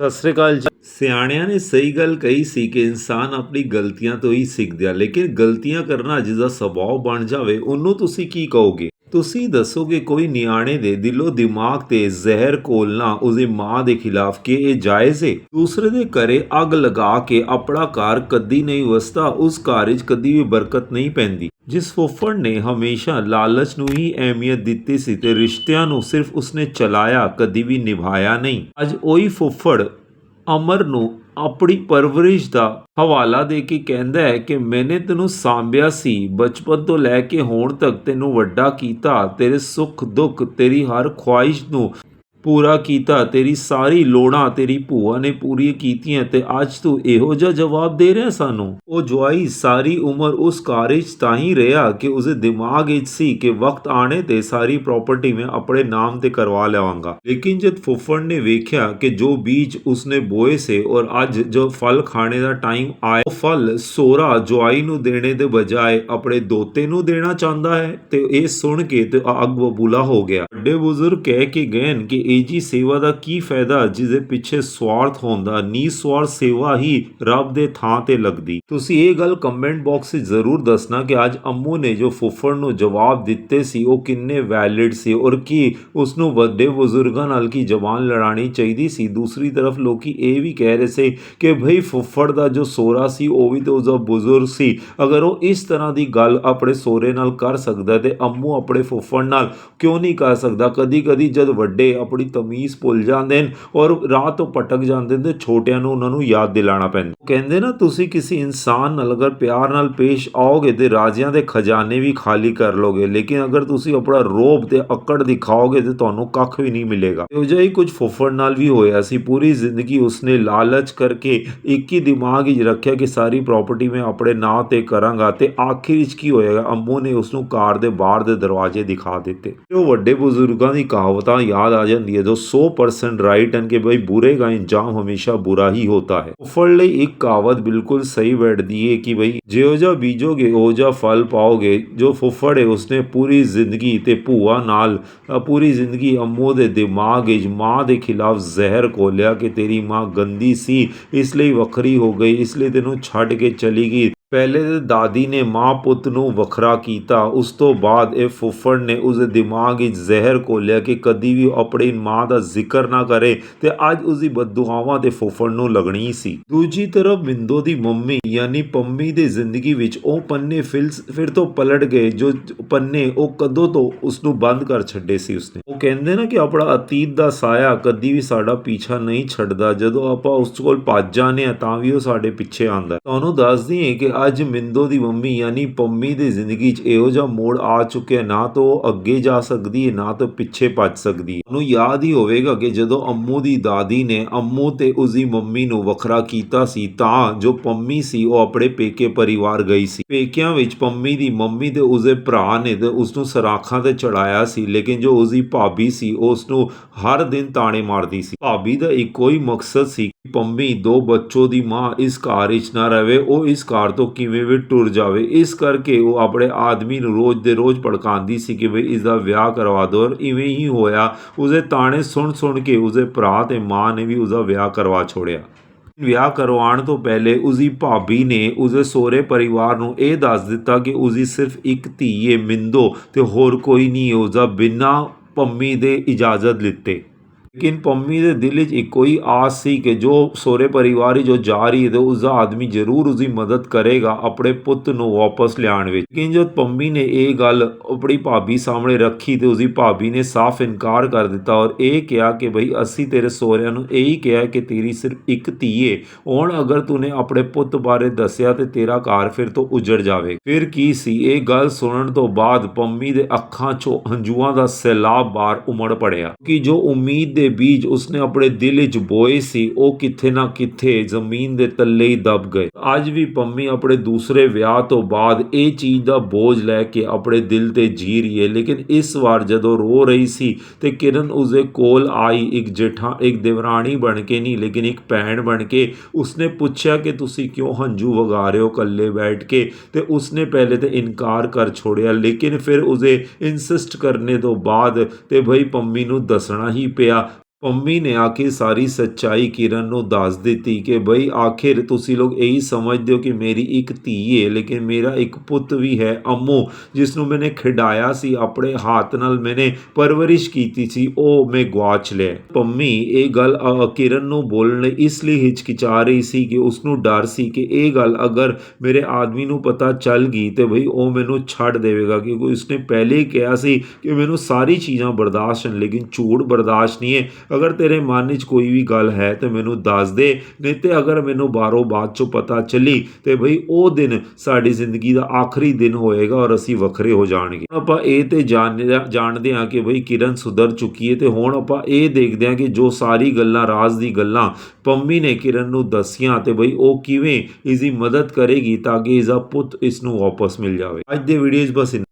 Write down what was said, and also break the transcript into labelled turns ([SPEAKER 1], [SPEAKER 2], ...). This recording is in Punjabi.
[SPEAKER 1] ਸਤਿ ਸ੍ਰੀ ਅਕਾਲ ਜੀ। ਸਿਆਣਿਆਂ ਨੇ ਸਹੀ ਗੱਲ ਕਹੀ ਸੀ ਕਿ ਇਨਸਾਨ ਆਪਣੀ ਗਲਤੀਆਂ ਤੋਂ ਹੀ ਸਿੱਖਦਾ ਲੇਕਿਨ ਗਲਤੀਆਂ ਕਰਨਾ ਜਿਹਦਾ ਸੁਭਾਅ ਬਣ ਜਾਵੇ, ਉਹਨੂੰ ਤੁਸੀਂ ਕੀ ਕਹੋਗੇ? ਤੁਸੀਂ ਦੱਸੋਗੇ ਕੋਈ ਨਿਆਣੇ ਦੇ ਦਿਲੋਂ ਦਿਮਾਗ ਤੇ ਜ਼ਹਿਰ ਘੋਲਣਾ ਉਸਦੀ ਮਾਂ ਦੇ ਖਿਲਾਫ ਕਿ ਇਹ ਜਾਇਜ਼ ਹੈ ਦੂਸਰੇ ਦੇ ਘਰੇ ਅੱਗ ਲਗਾ ਕੇ ਆਪਣਾ ਘਰ ਕਦੀ ਨਹੀਂ ਵਸਦਾ, ਉਸ ਘਰ ਵਿੱਚ ਕਦੀ ਵੀ ਬਰਕਤ ਨਹੀਂ ਪੈਂਦੀ। ਜਿਸ ਫੁੱਫੜ ਨੇ ਹਮੇਸ਼ਾ ਲਾਲਚ ਨੂੰ ਹੀ ਅਹਿਮੀਅਤ ਦਿੱਤੀ ਸੀ ਤੇ ਰਿਸ਼ਤਿਆਂ ਨੂੰ ਸਿਰਫ ਉਸਨੇ ਚਲਾਇਆ, ਕਦੀ ਵੀ ਨਿਭਾਇਆ ਨਹੀਂ। ਅੱਜ ਉਹੀ ਫੁੱਫੜ ਅਮਰ ਨੂੰ ਆਪਣੀ ਪਰਵਰਿਸ਼ ਦਾ ਹਵਾਲਾ ਦੇ ਕੇ ਕਹਿੰਦਾ ਹੈ ਕਿ ਮੈਨੇ ਤੈਨੂੰ ਸਾਂਭਿਆ ਸੀ, ਬਚਪਨ ਤੋਂ ਲੈ ਕੇ ਹੁਣ ਤੱਕ ਤੈਨੂੰ ਵੱਡਾ ਕੀਤਾ, ਤੇਰੇ ਸੁੱਖ ਦੁੱਖ ਤੇਰੀ ਹਰ ਖੁਆਇਸ਼ ਨੂੰ ਪੂਰਾ ਕੀਤਾ, ਤੇਰੀ ਸਾਰੀ ਲੋੜਾਂ, ਤੇਰੀ ਭੂਆ ਨੇ ਪੂਰੀ ਕੀਤੀਆਂ ਤੇ ਅੱਜ ਤੂੰ ਇਹੋ ਜਿਹਾ ਜਵਾਬ ਦੇ ਰਿਹਾ ਸਾਨੂੰ? ਉਹ ਜਵਾਈ ਸਾਰੀ ਉਮਰ ਉਸ ਕਾਰਜ ਤਾਂ ਹੀ ਰਿਹਾ ਕਿ ਉਸਦੇ ਦਿਮਾਗ ਵਿੱਚ ਸੀ ਕਿ ਵਕਤ ਆਣੇ ਤੇ ਸਾਰੀ ਪ੍ਰਾਪਰਟੀ ਮੈਂ ਆਪਣੇ ਨਾਮ ਤੇ ਕਰਵਾ ਲਵਾਂਗਾ ਲੇਕਿਨ ਜਦ ਫੁੱਫੜ ਨੇ ਵੇਖਿਆ ਕਿ ਜੋ ਬੀਜ ਉਸਨੇ ਬੋਏ ਸੇ ਔਰ ਅੱਜ ਜੋ ਫਲ ਖਾਣੇ ਦਾ ਟਾਈਮ ਆਇਆ, ਉਹ ਫਲ ਸੋਰਾ ਜਵਾਈ ਨੂੰ ਦੇਣੇ ਦੇ ਬਜਾਏ ਆਪਣੇ ਦੋਤੇ ਨੂੰ ਦੇਣਾ ਚਾਹੁੰਦਾ ਹੈ ਤੇ ਇਹ ਸੁਣ ਕੇ ਤੇ ਅੱਗ ਬਬੂਲਾ ਹੋ ਗਿਆ। ਵੱਡੇ ਬਜ਼ੁਰਗ ਕਹਿ ਕੇ ਗਏ ਕਿ ਇਹ ਜੀ ਸੇਵਾ ਦਾ ਕੀ ਫਾਇਦਾ ਜਿਸ ਦੇ ਪਿੱਛੇ ਸਵਾਰਥ ਹੁੰਦਾ? ਨੀਸਵਾਰਥ ਸੇਵਾ ਹੀ ਰੱਬ ਦੇ ਥਾਂ ਤੇ ਲੱਗਦੀ। ਤੁਸੀਂ ਇਹ ਗੱਲ ਕਮੈਂਟ ਬਾਕਸ ਵਿੱਚ ਜ਼ਰੂਰ ਦੱਸਣਾ ਕਿ ਅੱਜ ਅੰਮੂ ਨੇ ਜੋ ਫੁੱਫੜ ਨੂੰ ਜਵਾਬ ਦਿੱਤੇ ਸੀ, ਉਹ ਕਿੰਨੇ ਵੈਲਿਡ ਸੀ ਔਰ ਕੀ ਉਸ ਨੂੰ ਵੱਡੇ ਬਜ਼ੁਰਗਾਂ ਨਾਲ ਕੀ ਜ਼ਬਾਨ ਲੜਾਣੀ ਚਾਹੀਦੀ ਸੀ? ਦੂਸਰੀ ਤਰਫ ਲੋਕੀ ਇਹ ਵੀ ਕਹਿ ਰਹੇ ਸੀ ਕਿ ਭਈ ਫੁੱਫੜ ਦਾ ਜੋ ਸੋਰਾ ਸੀ, ਉਹ ਵੀ ਤਾਂ ਉਸਦਾ ਬਜ਼ੁਰਗ ਸੀ। ਅਗਰ ਉਹ ਇਸ ਤਰ੍ਹਾਂ ਦੀ ਗੱਲ ਆਪਣੇ ਸੋਰੇ ਨਾਲ ਕਰ ਸਕਦਾ ਤੇ ਅੰਮੂ ਆਪਣੇ ਫੁੱਫੜ ਨਾਲ ਕਿਉਂ ਨਹੀਂ ਕਰ ਸਕਦਾ? ਕਦੀ ਕਦੀ ਜਦ ਵੱਡੇ ਆਪਣੀ ਤਮੀਜ਼ ਭੁੱਲ ਜਾਂਦੇ ਨੇ ਔਰ ਰਾਹ ਤੋਂ ਭਟਕ ਜਾਂਦੇ ਨੇ ਤੇ ਛੋਟਿਆਂ ਨੂੰ ਉਹਨਾਂ ਨੂੰ ਯਾਦ ਦਿਲਾਣਾ ਪੈਂਦਾ। ਕਹਿੰਦੇ ਨਾ, ਤੁਸੀਂ ਕਿਸੇ ਇਨਸਾਨ ਨਾਲ ਅਗਰ ਪਿਆਰ ਨਾਲ ਪੇਸ਼ ਆਓਗੇ ਤੇ ਰਾਜ਼ਿਆਂ ਦੇ ਖਜ਼ਾਨੇ ਵੀ ਖਾਲੀ ਕਰ ਲੋਗੇ, ਲੇਕਿਨ ਅਗਰ ਤੁਸੀਂ ਆਪਣਾ ਰੋਬ ਤੇ ਅਕੜ ਦਿਖਾਓਗੇ ਤੇ ਤੁਹਾਨੂੰ ਕੱਖ ਵੀ ਨਹੀਂ ਮਿਲੇਗਾ। ਇਹੋ ਜਿਹਾ ਹੀ ਕੁਝ ਫੁੱਫੜ ਨਾਲ ਵੀ ਹੋਇਆ ਸੀ। ਪੂਰੀ ਜ਼ਿੰਦਗੀ ਉਸਨੇ ਲਾਲਚ ਕਰਕੇ ਇੱਕ ਹੀ ਦਿਮਾਗ ਵਿੱਚ ਰੱਖਿਆ ਕਿ ਸਾਰੀ ਪ੍ਰਾਪਰਟੀ ਮੈਂ ਆਪਣੇ ਨਾਂ ਤੇ ਕਰਾਂਗਾ ਤੇ ਆਖਿਰ ਵਿੱਚ ਕੀ ਹੋਏਗਾ ਅੰਮੂ ਨੇ ਉਸ ਨੂੰ ਕਾਰ ਦੇ ਬਾਹਰ ਦੇ ਦਰਵਾਜ਼ੇ ਦਿਖਾ ਦਿੱਤੇ। ਤੇ ਉਹ ਵੱਡੇ ਬਜ਼ੁਰਗਾਂ ਦੀ ਕਹਾਵਤਾਂ ਯਾਦ ਆ ਜਾਂਦੀ ਹੈ ਜੋ 100% ਰਾਈਟ ਹਨ ਕਿ ਭਾਈ ਬੁਰੇ ਦਾ ਇੰਜਾਮ ਹਮੇਸ਼ਾ ਬੁਰਾ ਹੀ ਹੋਤਾ ਹੈ ਫੁੱਫੜ ਲਈ ਇੱਕ ਕਹਾਵਤ ਬਿਲਕੁਲ ਸਹੀ ਬੈਠਦੀ ਹੈ ਕਿ ਭਾਈ ਜਿਹੋ ਜਿਹਾ ਬੀਜੋਗੇ ਉਹ ਜਿਹਾ ਫਲ ਪਾਓਗੇ ਜੋ ਫੁੱਫੜ ਹੈ ਉਸਨੇ ਪੂਰੀ ਜ਼ਿੰਦਗੀ ਤੇ ਭੂਆ ਨਾਲ ਪੂਰੀ ਜ਼ਿੰਦਗੀ ਅੰਮੋ ਦੇ ਦਿਮਾਗ ਵਿੱਚ ਮਾਂ ਦੇ ਖਿਲਾਫ ਜ਼ਹਿਰ ਘੋਲਿਆ ਕਿ ਤੇਰੀ ਮਾਂ ਗੰਦੀ ਸੀ ਇਸ ਲਈ ਵੱਖਰੀ ਹੋ ਗਈ ਇਸ ਲਈ ਤੈਨੂੰ ਛੱਡ ਕੇ ਚਲੀ ਗਈ ਪਹਿਲੇ ਦਾਦੀ ਨੇ ਮਾਂ ਪੁੱਤ ਨੂੰ ਵੱਖਰਾ ਕੀਤਾ, ਉਸ ਤੋਂ ਬਾਅਦ ਇਹ ਫੁੱਫੜ ਨੇ ਉਸਦੇ ਦਿਮਾਗ ਵਿੱਚ ਜ਼ਹਿਰ ਘੋਲਿਆ ਕਿ ਕਦੀ ਵੀ ਆਪਣੀ ਮਾਂ ਦਾ ਜ਼ਿਕਰ ਨਾ ਕਰੇ ਤੇ ਅੱਜ ਉਸਦੀ ਬਦਦੁਆਵਾਂ ਤੇ ਫੁੱਫੜ ਨੂੰ ਲੱਗਣੀ ਸੀ। ਦੂਜੀ ਤਰਫ ਮਿੰਦੋ ਦੀ ਮੰਮੀ ਯਾਨੀ ਪੰਮੀ ਦੀ ਜ਼ਿੰਦਗੀ ਵਿੱਚ ਉਹ ਪੰਨੇ ਫਿਰ ਤੋਂ ਪਲਟ ਗਏ, ਜੋ ਪੰਨੇ ਉਹ ਕਦੋਂ ਤੋਂ ਉਸ ਨੂੰ ਬੰਦ ਕਰ ਛੱਡੇ ਸੀ ਉਸਨੇ। ਉਹ ਕਹਿੰਦੇ ਨਾ ਕਿ ਆਪਣਾ ਅਤੀਤ ਦਾ ਸਾਇਆ ਕਦੀ ਵੀ ਸਾਡਾ ਪਿੱਛਾ ਨਹੀਂ ਛੱਡਦਾ, ਜਦੋਂ ਆਪਾਂ ਉਸ ਕੋਲ ਭੱਜ ਜਾਂਦੇ ਆ ਤਾਂ ਵੀ ਉਹ ਸਾਡੇ ਪਿੱਛੇ ਆਉਂਦਾ। ਤੁਹਾਨੂੰ ਦੱਸਦੀ ਹਾਂ ਕਿ ਅੱਜ ਮਿੰਦੋ ਦੀ ਮੰਮੀ ਯਾਨੀ ਪੰਮੀ ਦੀ ਜ਼ਿੰਦਗੀ 'ਚ ਇਹੋ ਜਿਹਾ ਮੋੜ ਆ ਚੁੱਕਿਆ ਨਾ ਤਾਂ ਉਹ ਅੱਗੇ ਜਾ ਸਕਦੀ ਹੈ, ਨਾ ਤਾਂ ਪਿੱਛੇ ਭੱਜ ਸਕਦੀ ਹੈ। ਉਹਨੂੰ ਯਾਦ ਹੀ ਹੋਵੇਗਾ ਕਿ ਜਦੋਂ ਅੰਮੂ ਦੀ ਦਾਦੀ ਨੇ ਅੰਮੂ ਤੇ ਉਸਦੀ ਮੰਮੀ ਨੂੰ ਵੱਖਰਾ ਕੀਤਾ ਸੀ, ਤਾਂ ਜੋ ਪੰਮੀ ਸੀ, ਉਹ ਆਪਣੇ ਪੇਕੇ ਪਰਿਵਾਰ ਗਈ ਸੀ। ਪੇਕਿਆਂ ਵਿੱਚ ਪੰਮੀ ਦੀ ਮੰਮੀ ਤੇ ਉਸਦੇ ਭਰਾ ਨੇ ਤੇ ਉਸ ਨੂੰ ਸਰਾਖਾਂ ਤੇ ਚੜਾਇਆ ਸੀ, ਲੇਕਿਨ ਜੋ ਉਸਦੀ ਭਾਬੀ ਸੀ ਉਹ ਉਸ ਨੂੰ ਹਰ ਦਿਨ ਤਾਣੇ ਮਾਰਦੀ ਸੀ। ਭਾਬੀ ਦਾ ਇੱਕੋ ਹੀ ਮਕਸਦ ਸੀ ਪੰਮੀ, ਦੋ ਬੱਚੋ ਦੀ ਮਾਂ ਇਸ ਘਰ ਵਿੱਚ ਨਾ ਰਵੇ, ਉਹ ਇਸ ਘਰ ਤੋਂ ਕਿਵੇਂ ਵੀ ਟੁਰ ਜਾਵੇ। ਇਸ ਕਰਕੇ ਉਹ ਆਪਣੇ ਆਦਮੀ ਨੂੰ ਰੋਜ਼ ਦੇ ਰੋਜ਼ ਭੜਕਾਉਂਦੀ ਸੀ ਕਿ ਬਈ ਇਸ ਦਾ ਵਿਆਹ ਕਰਵਾ ਦਿਓ ਔਰ ਇਵੇਂ ਹੀ ਹੋਇਆ। ਉਸਦੇ ਤਾਣੇ ਸੁਣ ਸੁਣ ਕੇ ਉਸਦੇ ਭਰਾ ਤੇ ਮਾਂ ਨੇ ਵੀ ਉਸਦਾ ਵਿਆਹ ਕਰਵਾ ਛੋੜਿਆ। ਵਿਆਹ ਕਰਵਾਉਣ ਤੋਂ ਪਹਿਲੇ ਉਸਦੀ ਭਾਬੀ ਨੇ ਉਸਦੇ ਸਹੁਰੇ ਪਰਿਵਾਰ ਨੂੰ ਇਹ ਦੱਸ ਦਿੱਤਾ ਕਿ ਉਸਦੀ ਸਿਰਫ ਇੱਕ ਧੀ ਹੈ ਮਿੰਦੋ, ਤੇ ਹੋਰ ਕੋਈ ਨਹੀਂ ਉਸਦਾ ਬਿਨਾਂ ਪੰਮੀ ਦੇ ਇਜਾਜ਼ਤ ਲਿੱਤੇ। ਲੇਕਿਨ ਪੰਮੀ ਦੇ ਦਿਲ ਚ ਇੱਕੋ ਹੀ ਆਸ ਸੀ ਕਿ ਜੋ ਸਹੁਰੇ ਪਰਿਵਾਰ ਜੋ ਜਾ ਰਹੀ ਹੈ ਤੇ ਉਸਦਾ ਆਦਮੀ ਜ਼ਰੂਰ ਉਸਦੀ ਮਦਦ ਕਰੇਗਾ ਆਪਣੇ ਪੁੱਤ ਨੂੰ ਵਾਪਸ ਲਿਆਉਣ ਵਿੱਚ। ਲੇਕਿਨ ਜਦ ਪੰਮੀ ਨੇ ਇਹ ਗੱਲ ਆਪਣੀ ਭਾਬੀ ਸਾਹਮਣੇ ਰੱਖੀ ਤੇ ਉਸਦੀ ਭਾਬੀ ਨੇ ਸਾਫ਼ ਇਨਕਾਰ ਕਰ ਦਿੱਤਾ ਔਰ ਇਹ ਕਿਹਾ ਕਿ ਭਈ ਅਸੀਂ ਤੇਰੇ ਸਹੁਰਿਆਂ ਨੂੰ ਇਹੀ ਕਿਹਾ ਕਿ ਤੇਰੀ ਸਿਰਫ ਇੱਕ ਧੀ ਏ। ਹੁਣ ਅਗਰ ਤੂਨੇ ਆਪਣੇ ਪੁੱਤ ਬਾਰੇ ਦੱਸਿਆ ਤੇ ਤੇਰਾ ਘਰ ਫਿਰ ਤੋਂ ਉਜੜ ਜਾਵੇ। ਫਿਰ ਕੀ ਸੀ? ਇਹ ਗੱਲ ਸੁਣਨ ਤੋਂ ਬਾਅਦ ਪੰਮੀ ਦੇ ਅੱਖਾਂ 'ਚੋਂ ਹੰਝੂਆਂ ਦਾ ਸੈਲਾਬ ਬਾਹਰ ਉਮੜ ਪੜਿਆ। ਕਿ ਜੋ ਉਮੀਦ ਦੇ ਬੀਜ ਉਸਨੇ ਆਪਣੇ ਦਿਲ ਵਿੱਚ ਬੋਏ ਸੀ, ਉਹ ਕਿੱਥੇ ਨਾ ਕਿੱਥੇ ਜ਼ਮੀਨ ਦੇ ਤੱਲੇ ਹੀ ਦਬ ਗਏ। ਅੱਜ ਵੀ ਪੰਮੀ ਆਪਣੇ ਦੂਸਰੇ ਵਿਆਹ ਤੋਂ ਬਾਅਦ ਇਹ ਚੀਜ਼ ਦਾ ਬੋਝ ਲੈ ਕੇ ਆਪਣੇ ਦਿਲ ਤੇ ਜੀ ਰਹੀ ਹੈ। ਲੇਕਿਨ ਇਸ ਵਾਰ ਜਦੋਂ ਰੋ ਰਹੀ ਸੀ ਤੇ ਕਿਰਨ ਉਸਦੇ ਕੋਲ ਆਈ, ਇੱਕ ਜੇਠਾ, ਇੱਕ ਦੇਵਰਾਣੀ ਬਣ ਕੇ ਨਹੀਂ, ਲੇਕਿਨ ਇੱਕ ਭੈਣ ਬਣ ਕੇ ਉਸਨੇ ਪੁੱਛਿਆ ਕਿ ਤੁਸੀਂ ਕਿਉਂ ਹੰਝੂ ਵਗਾ ਰਹੇ ਹੋ ਇਕੱਲੇ ਬੈਠ ਕੇ? ਤੇ ਉਸਨੇ ਪਹਿਲੇ ਤੇ ਇਨਕਾਰ ਕਰ ਛੋੜਿਆ, ਲੇਕਿਨ ਫਿਰ ਉਸੇ ਇਨਸਿਸਟ ਕਰਨੇ ਤੋਂ ਬਾਅਦ ਤੇ ਭਈ ਪੰਮੀ ਨੂੰ ਦੱਸਣਾ ਹੀ ਪਿਆ ਪੰਮੀ ਨੇ ਆ ਕੇ ਸਾਰੀ ਸੱਚਾਈ ਕਿਰਨ ਨੂੰ ਦੱਸ ਦਿੱਤੀ ਕਿ ਬਈ ਆਖਿਰ ਤੁਸੀਂ ਲੋਕ ਇਹੀ ਸਮਝਦੇ ਹੋ ਕਿ ਮੇਰੀ ਇੱਕ ਧੀ ਹੈ ਲੇਕਿਨ ਮੇਰਾ ਇੱਕ ਪੁੱਤ ਵੀ ਹੈ ਅੰਮੂ, ਜਿਸ ਨੂੰ ਮੈਨੇ ਖਿਡਾਇਆ ਸੀ, ਆਪਣੇ ਹੱਥ ਨਾਲ ਮੈਨੇ ਪਰਵਰਿਸ਼ ਕੀਤੀ ਸੀ, ਉਹ ਮੈਂ ਗਵਾਚ ਲਿਆ। ਪੰਮੀ ਇਹ ਗੱਲ ਕਿਰਨ ਨੂੰ ਬੋਲਣ ਲਈ ਇਸ ਲਈ ਹਿਚਕਿਚਾ ਰਹੀ ਸੀ ਕਿ ਉਸ ਨੂੰ ਡਰ ਸੀ ਕਿ ਇਹ ਗੱਲ ਅਗਰ ਮੇਰੇ ਆਦਮੀ ਨੂੰ ਪਤਾ ਚੱਲ ਗਈ ਤੇ ਬਈ ਉਹ ਮੈਨੂੰ ਛੱਡ ਦੇਵੇਗਾ, ਕਿਉਂਕਿ ਉਸਨੇ ਪਹਿਲੇ ਹੀ ਕਿਹਾ ਸੀ ਕਿ ਮੈਨੂੰ ਸਾਰੀ ਚੀਜ਼ਾਂ ਬਰਦਾਸ਼ਤ ਹਨ ਲੇਕਿਨ ਝੂਠ ਬਰਦਾਸ਼ਤ ਨਹੀਂ ਹੈ। ਅਗਰ ਤੇਰੇ ਮਨ ਵਿੱਚ ਕੋਈ ਵੀ ਗੱਲ ਹੈ ਤੇ ਮੈਨੂੰ ਦੱਸ ਦੇ, ਨਹੀਂ ਤੇ ਅਗਰ ਮੈਨੂੰ ਬਾਹਰੋਂ ਬਾਅਦ ਚੋਂ ਪਤਾ ਚੱਲੀ ਤੇ ਬਈ ਉਹ ਦਿਨ ਸਾਡੀ ਜ਼ਿੰਦਗੀ ਦਾ ਆਖਰੀ ਦਿਨ ਹੋਏਗਾ ਔਰ ਅਸੀਂ ਵੱਖਰੇ ਹੋ ਜਾਣਗੇ। ਆਪਾਂ ਇਹ ਤੇ ਜਾਣ- ਜਾਣਦੇ ਹਾਂ ਕਿ ਬਈ ਕਿਰਨ ਸੁਧਰ ਚੁੱਕੀ ਹੈ ਤੇ ਹੁਣ ਆਪਾਂ ਇਹ ਦੇਖਦੇ ਹਾਂ ਕਿ ਜੋ ਸਾਰੀ ਗੱਲਾਂ, ਰਾਜ਼ ਦੀ ਗੱਲਾਂ ਪੰਮੀ ਨੇ ਕਿਰਨ ਨੂੰ ਦੱਸੀਆਂ ਤੇ ਬਈ ਉਹ ਕਿਵੇਂ ਇਸ ਦੀ ਮਦਦ ਕਰੇਗੀ ਤਾਂ ਕਿ ਇਸ ਦਾ ਪੁੱਤ ਇਸ ਨੂੰ ਵਾਪਸ ਮਿਲ ਜਾਵੇ। ਅੱਜ ਦੇ ਵੀਡੀਓ 'ਚ ਬਸ